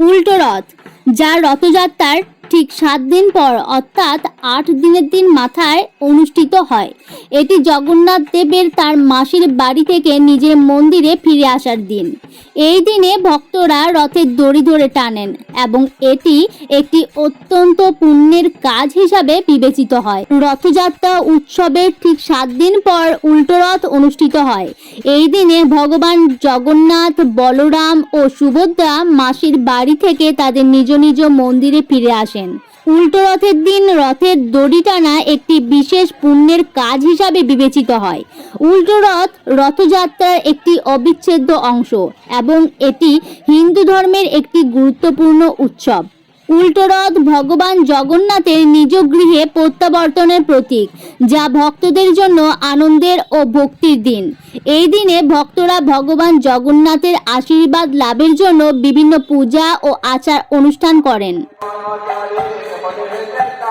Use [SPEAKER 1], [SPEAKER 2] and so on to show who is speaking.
[SPEAKER 1] উল্টো রথ যা রথযাত্রার ঠিক সাত দিন পর অর্থাৎ আট দিনের দিন মাথায় অনুষ্ঠিত হয়। এটি জগন্নাথ দেবের তার মাসির বাড়ি থেকে নিজের মন্দিরে ফিরে আসার দিন। এই দিনে ভক্তরা রথের দড়ি ধরে টানেন এবং এটি একটি অত্যন্ত পুণ্যের কাজ হিসাবে বিবেচিত হয়। রথযাত্রা উৎসবের ঠিক সাত দিন পর উল্টো রথ অনুষ্ঠিত হয়। এই দিনে ভগবান জগন্নাথ, বলরাম ও সুভদ্রা মাসির বাড়ি থেকে তাদের নিজ নিজ মন্দিরে ফিরে আসেন। উল্টো রথের দিন রথের দড়ি টানা একটি বিশেষ পুণ্যের কাজ হিসাবে বিবেচিত হয়। উল্টো রথ রথযাত্রার একটি অবিচ্ছেদ্য অংশ এবং এটি হিন্দু ধর্মের একটি গুরুত্বপূর্ণ উৎসব। উল্টো রথ ভগবান জগন্নাথের নিজ গৃহে প্রত্যাবর্তনের প্রতীক, যা ভক্তদের জন্য আনন্দের ও ভক্তির দিন। এই দিনে ভক্তরা ভগবান জগন্নাথের আশীর্বাদ লাভের জন্য বিভিন্ন পূজা ও আচার অনুষ্ঠান করেন।
[SPEAKER 2] పని చేస్తా